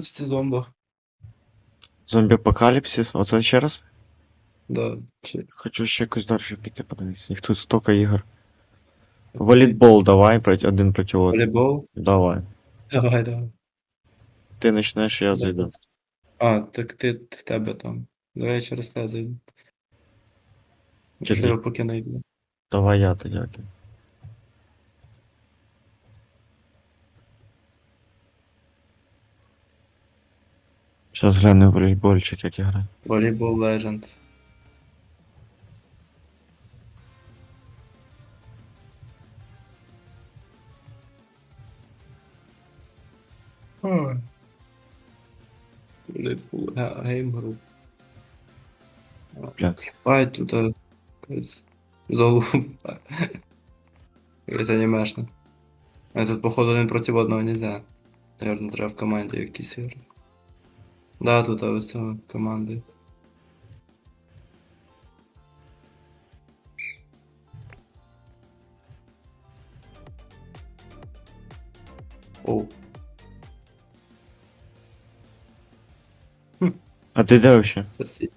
в зомбах. Зомбі-апокаліпсис, оце ще раз? Да. Чи... Хочу ще якось далі піти подивитися. Їх тут стільки ігор. Волейбол давай, проти- один проти одного. Волейбол? Давай. Давай, давай. Ти почнеш, я зайду. А, так ти в тебе там. Давай я через тебе зайду. Чи Якщо я поки не йду. Давай я тоді. окей. Зараз гляну волейбольчик, як грає. Волейбол Legend. Волейбол га- гейм груп. Бля. Хіпай туди. якась Залупа. Якась анімешна. А тут, походу, один проти одного нельзя. Наверно, треба в команді якісь ігри. Да, тут ось о, команди. Оу. А ти де вообще? Це сі.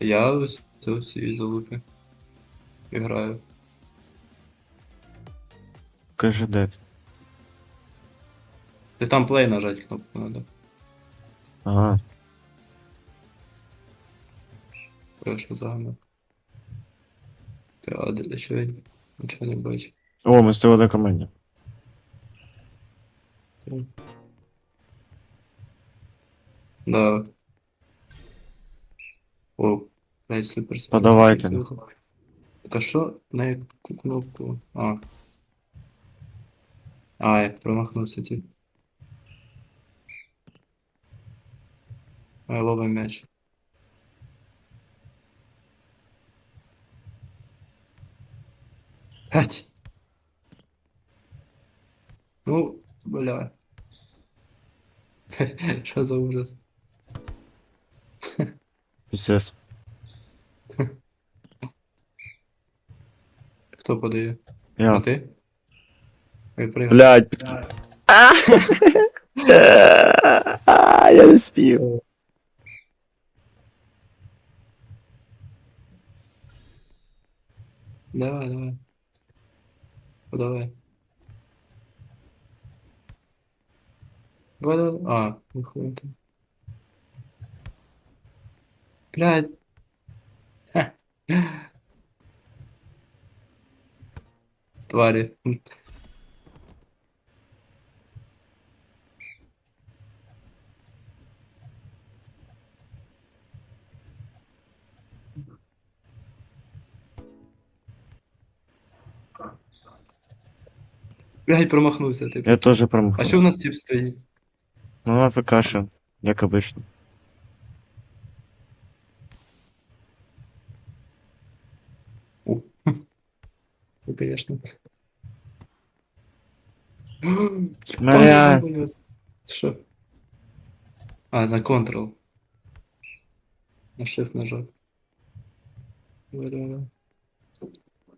Я ось це ці залупи. Граю. Кажи де ти. Ти там плей нажать кнопку надо. Ага. Прошу загально. Ти, а де що я нічого не бачу. О, ми з тобою на команді. Да. О, блядь, супер. супер. Подавайте. Так а що на яку кнопку? А. А, я промахнувся ті. А, ловим м'яч. Пять. Ну, бля. Що за ужас? Пісес. Хто подає? Я. А ти? Ой, пригай. Блядь, під... А, Я не спів. Давай, давай. Подавай. Давай, давай. А, ты. Блядь. Ха. Твари. Блядь, промахнувся ти. Я теж А промахнувся. що в нас тип стоїть? Ну, на ФКші, як обично. Це, конечно. Маря. Що? А, на Ctrl. На Shift нажав.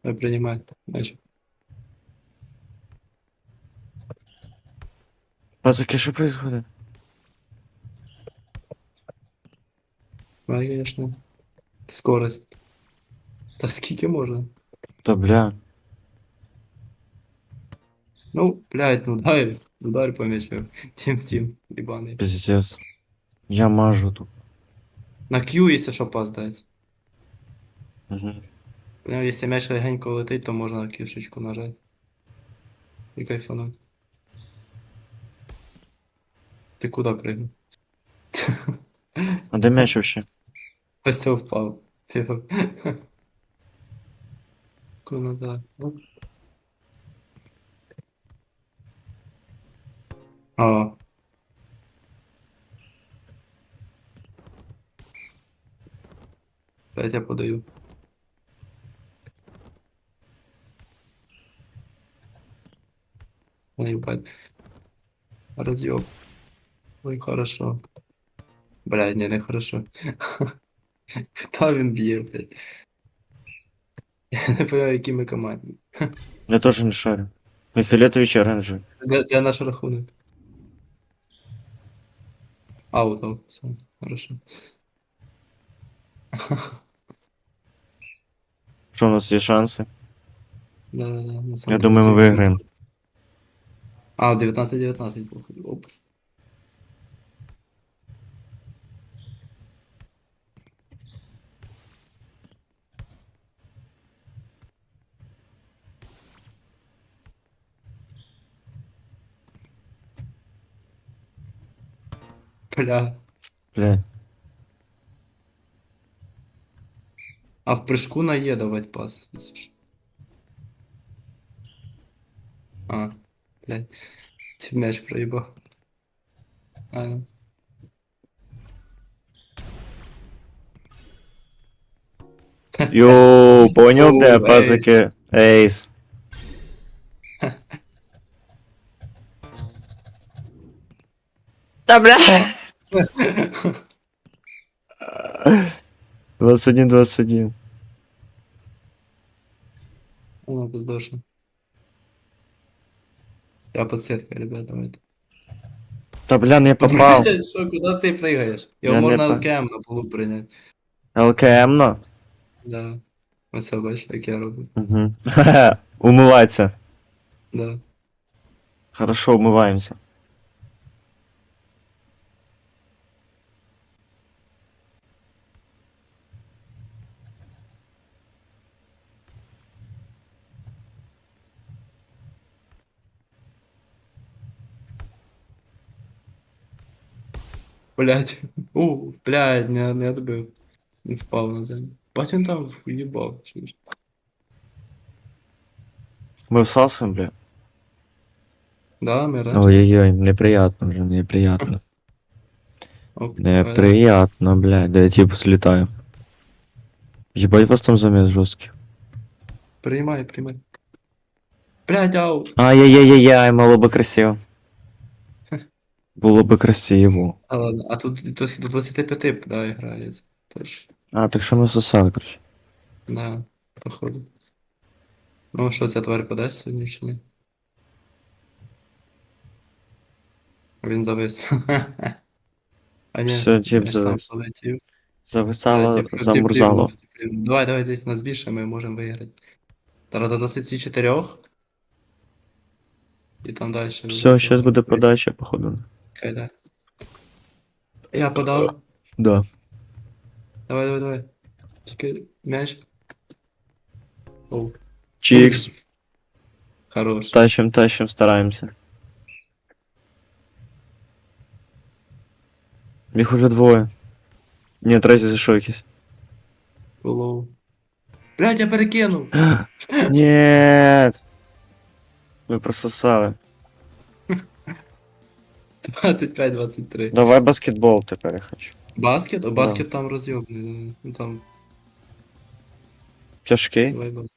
Принимай. Значит. Пацаки, що происходит? Давай, конечно. Скорость. Та скільки можна? Та бля. Ну, блядь, ну дай, ударь по мячу. Тим, тим, ебаний. Пиздец. Я мажу тут. На Q, якщо що поздать. Угу. Ну, якщо м'яч легенько летить, то можна на кішечку нажати. І кайфануть. Ти куди пригнув? А де м'яч вообще? Ось це впав. Куди так? Оп. А. Дайте я подаю. Ой, ебать. Разъеб. Ой, хорошо. Блядь, не, не хорошо. Куда він б'є, блядь? Я не понимаю, які ми команді. Я теж не шарю. Ми фіолетові чи оранжеві? Де, де наш рахунок? Аут, аут, все, хорошо. Що у нас є шанси? Да, да, да, на Я самом думаю, ми деле, виграємо. А, 19-19, походу. Оп. Бля. Блядь. А в прыжку на Е давать пас. А, блядь. Ты мяч проебал. А. Йоу, понял, бля, ейс. пазики. Ейс. Да, бля. 21-21. Ну, пиздоша. Я подсветка, ребят, давайте. Та бля, не попав. Блядь, Що, куди ти пригаєш? Я Його не можна ЛКМ на полу прийняти. ЛКМ, ну. Да. Ось я бачу, як я роблю. Угу. Умываться. Да. Хорошо, умываемся. Блядь. У, блядь, не, не отбив. Не впав на землю. Бать він там в'їбав. чуєш? Мы всасываем, бля. Да, ми раніше. Ой-ой-ой, неприятно уже, неприятно. Оп, Неприятно, блядь. Да я типа слетаю. Ебать вас там замес жесткий. Приймай, приймай. Блядь, аут. Ай-яй-яй-яй, мало бы красиво. Було би красиво. А ладно, а тут до, до 25 да, грається. Точно. А, так що ми сосали, короче. Да, походу. Ну що, ця тварь подасть сьогодні чи ні? Він завис. А ні, Все, я ж сам завис. полетів. Плюнув, тип плюнув. Давай, давай десь нас більше, ми можемо виграти. Та до 24. І там далі. Все, сейчас буде подача, походу. Хай, да. Я подав. Да. Давай, давай, давай. Тільки м'яч. Оу. Чикс. Хорош. Тащим, тащим, стараємося. Їх уже двоє. Ні, третій зайшов якийсь. Лоу. Блядь, я перекинув. Нет. Ми прососали. 25-23. Давай баскетбол тепер я хочу. Баскет? О, баскет там роз'єбний. Ну там, Тяжкий. давай баскет.